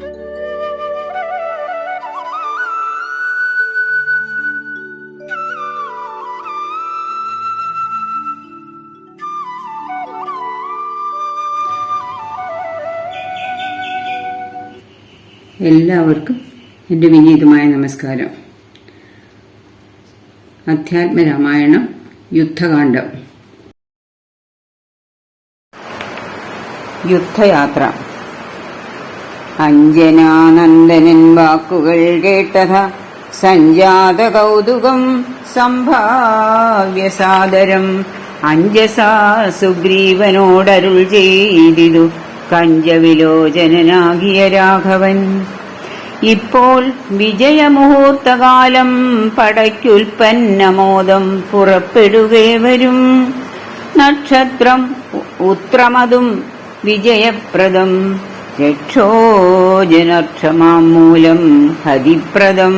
എല്ലാവർക്കും എന്റെ വിനീതമായ നമസ്കാരം. അധ്യാത്മരാമായണം യുദ്ധകാന്ഡം. യുദ്ധയാത്ര. അഞ്ജനാനന്ദനൻ വാക്കുകൾ കേട്ടത സഞ്ജാത കൗതുകം സംഭാവ്യ സാദരം അഞ്ജസാ സുഗ്രീവനോടരുൾ ചെയ്തിതു കഞ്ചവിലോചനനാകിയ രാഘവൻ. ഇപ്പോൾ വിജയമുഹൂർത്തകാലം പടയ്ക്കുൽപ്പന്നമോദം പുറപ്പെടുകേ വരും. നക്ഷത്രം ഉത്രമതും വിജയപ്രദം. രക്ഷോജനക്ഷമാം മൂലം ഹരിപ്രദം.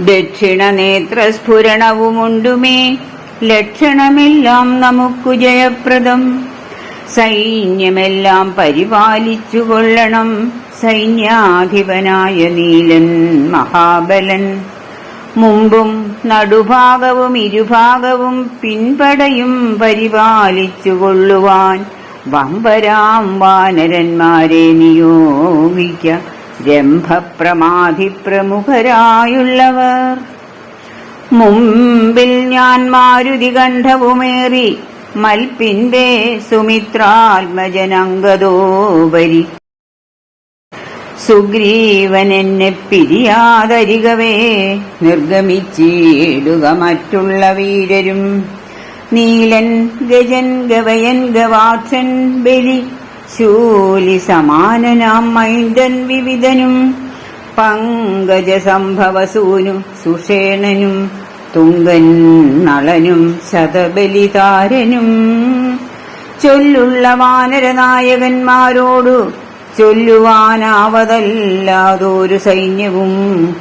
ദക്ഷിണനേത്രസ്ഫുരണവുമുണ്ടുമേ ലക്ഷണമെല്ലാം നമുക്കു ജയപ്രദം. സൈന്യമെല്ലാം പരിപാലിച്ചു കൊള്ളണം സൈന്യാധിപനായ നീലൻ മഹാബലൻ. മുമ്പും നടുഭാഗവും ഇരുഭാഗവും പിൻപടയും പരിപാലിച്ചു കൊള്ളുവാൻ വമ്പരാം വാനരന്മാരെ നിയോഗിക്ക രംഭപ്രമാധി പ്രമുഖരായുള്ളവർ മുമ്പിൽ ഞാൻ മാരുതി കണ്ഠവുമേറി മൽപ്പിന്റെ സുമിത്രാത്മജനങ്കതോപരി സുഗ്രീവൻ എന്നെ പിരിയാതരികവേ നിർഗമിച്ചിടുക മറ്റുള്ള വീരരും. നീലൻ ഗജൻ ഗവയൻ ഗവാക്ഷൻ ബലി. ശൂലി സമാനനാം മൈന്ദൻ വിവിധനും. പങ്കജ സംഭവസൂനു സുഷേണനും. തുങ്കൻ നളനും ശതബലിതാരനും. ചൊല്ലുള്ള വാനരനായകന്മാരോടു ചൊല്ലുവാനാവതല്ലാതൊരു സൈന്യവും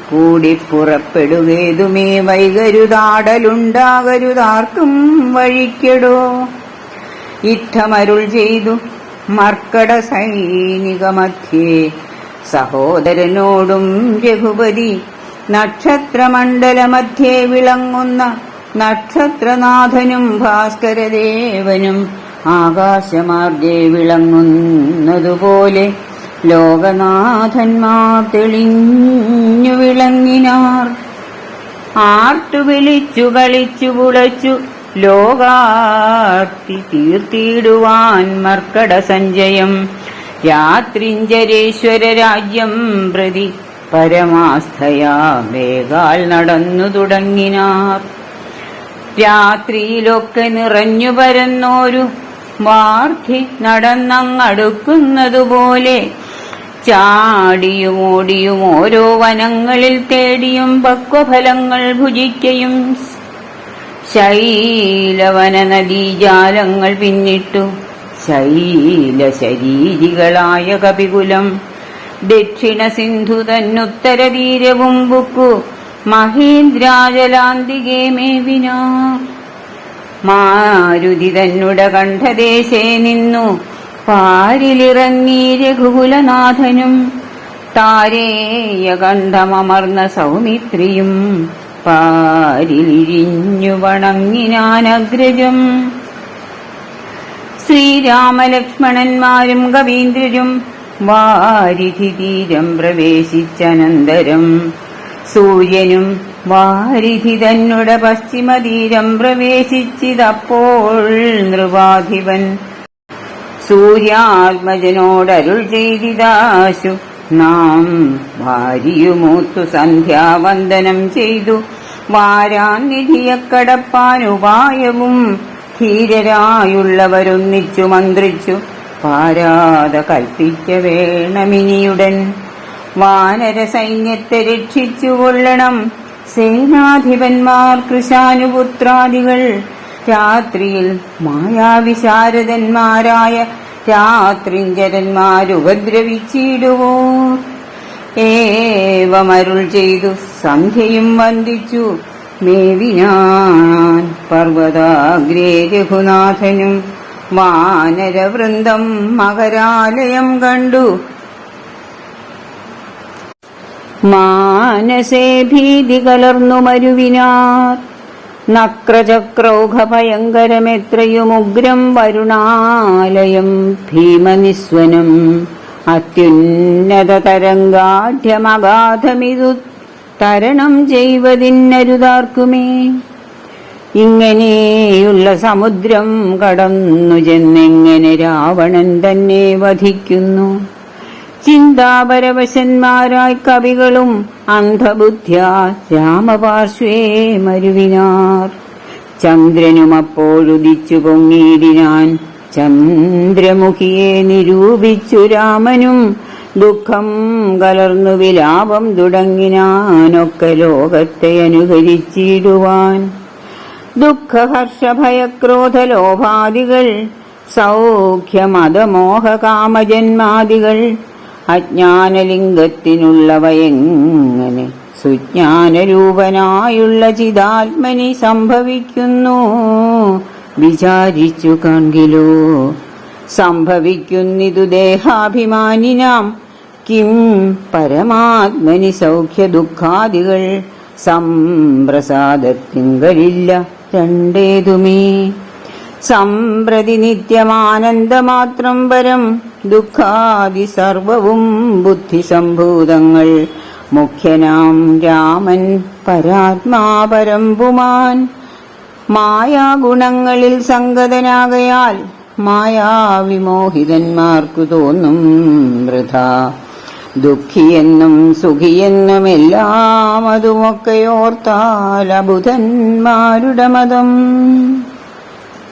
കൂടി പുറപ്പെടുകേതുമേ. വൈകരുതാടലുണ്ടാകരുതാർക്കും വഴിക്കെടോ. ഇത്തമരുൾ ചെയ്തു മർക്കട സൈനികമധ്യേ സഹോദരനോടും രഘുപതി നക്ഷത്രമണ്ഡലമധ്യേ വിളങ്ങുന്ന നക്ഷത്രനാഥനും ഭാസ്കരദേവനും ആകാശമാർഗേ വിളങ്ങുന്നതുപോലെ ലോകനാഥന്മാർ തെളിഞ്ഞു വിളങ്ങിനാർ. ആർത്തു വിളിച്ചു കളിച്ചു പുളച്ചു ലോകാർത്തി തീർത്തിയിടുവാൻ മർക്കട സഞ്ജയം രാത്രിഞ്ചരേശ്വര രാജ്യം പ്രതി പരമാസ്ഥയാ വേഗാൽ നടന്നു തുടങ്ങിനാർ. രാത്രിയിലൊക്കെ നിറഞ്ഞു പരന്നോരു വാർദ്ധി നടന്നങ്ങടുക്കുന്നതുപോലെ ചാടിയും ഓടിയും ഓരോ വനങ്ങളിൽ തേടിയും പക്വഫലങ്ങൾ ഭുജിക്കയും ശൈലവന നദീജാലങ്ങൾ പിന്നിട്ടു. ശൈല ശരീരികളായ കപികുലം ദക്ഷിണ സിന്ധു തന്നുത്തര തീരവും ബുക്കു മഹേന്ദ്രാജലാന്തികേ മേവിനാ. മാരുതി തന്നുട കണ്ഠദേശേ നിന്നു പാരിലിറങ്ങി രഘുകുലനാഥനും താരേയ കണ്ഠമർന്ന സൗമിത്രിയും പാരിലിരിഞ്ഞു വണങ്ങിനാനഗ്രജം. ശ്രീരാമലക്ഷ്മണന്മാരും കവീന്ദ്രരും വാരിധി തീരം പ്രവേശിച്ചനന്തരം. സൂര്യനും വാരിധി തന്നുട പശ്ചിമതീരം പ്രവേശിച്ചിതപ്പോൾ നൃപാധിപൻ സൂര്യാത്മജനോടരുൾ ചെയ്തിതാശു. നാം ഭാര്യയുമൂത്തു സന്ധ്യാവന്ദനം ചെയ്തു. വാരാൻ നിധിയക്കടപ്പാനുപായവും ധീരരായുള്ളവരൊന്നിച്ചു മന്ത്രിച്ചു. പാരാത കൽപ്പിക്ക വേണമിനിയുടൻ. വാനര സൈന്യത്തെ രക്ഷിച്ചു കൊള്ളണം. സേനാധിപന്മാർ കൃശാനുപുത്രാദികൾ. രാത്രിയിൽ മായാവിശാരദന്മാരായ രാത്രിഞ്ചരന്മാരുപദ്രവിച്ചിടുവോ ഏവമരുൾ ചെയ്തു സന്ധ്യയും വന്ദിച്ചു. മേവിനാൻ പർവതാഗ്രേ രഘുനാഥനും വാനരവൃന്ദം മകരാലയം കണ്ടു. മാനസേ ഭീതി കലർന്നു മരുവിനാർ. നക്രചക്രൗഘ ഭയങ്കരമെത്രയുമുഗ്രം വരുണാലയം ഭീമനിസ്വനം അത്യുന്നത തരംഗാഢ്യമഗാധമിതു തരണം ചെയ്വതിന്നരുതാർക്കുമേ. ഇങ്ങനെയുള്ള സമുദ്രം കടന്നു ചെന്നെങ്ങനെ രാവണൻ തന്നെ വധിക്കുന്നു. ചിന്താപരവശന്മാരായി കവികളും അന്ധബുദ്ധ്യ രാമപാർശ്വേ മരുവിനാർ. ചന്ദ്രനും അപ്പോഴുദിച്ചു പൊങ്ങിയിടിനാൻ ചന്ദ്രമുഖിയെ നിരൂപിച്ചു രാമനും. ദുഃഖം കലർന്നു വിലാപം തുടങ്ങിനാനൊക്കെ ലോകത്തെ അനുകരിച്ചിടുവാൻ. ദുഃഖഹർഷഭയക്രോധലോഭാദികൾ സൗഖ്യമതമോഹകാമജന്മാദികൾ അജ്ഞാനലിംഗത്തിനുള്ളവയെങ്ങനെ സുജ്ഞാനരൂപനായുള്ള ചിതാത്മനി സംഭവിക്കുന്നു? വിചാരിച്ചു കാൺകിലോ സംഭവിക്കുന്നിതു ദേഹാഭിമാനിനാം. കിം പരമാത്മനി സൗഖ്യ ദുഃഖാദികൾ സംപ്രസാദത്തിങ്കലില്ല രണ്ടേതുമേ. സംപ്രതി നിത്യമാനന്ദമാത്രം പരം ദുഃഖാദി സർവവും ബുദ്ധിസംഭൂതങ്ങൾ. മുഖ്യനാം രാമൻ പരാത്മാപരം പുമാൻ മായാഗുണങ്ങളിൽ സംഗതനാകയാൽ മായാവിമോഹിതന്മാർക്കു തോന്നും വൃഥ. ദുഃഖിയെന്നും സുഖിയെന്നും എല്ലാം അതുമൊക്കെയോർത്താൽ അബുധന്മാരുടെ മതം.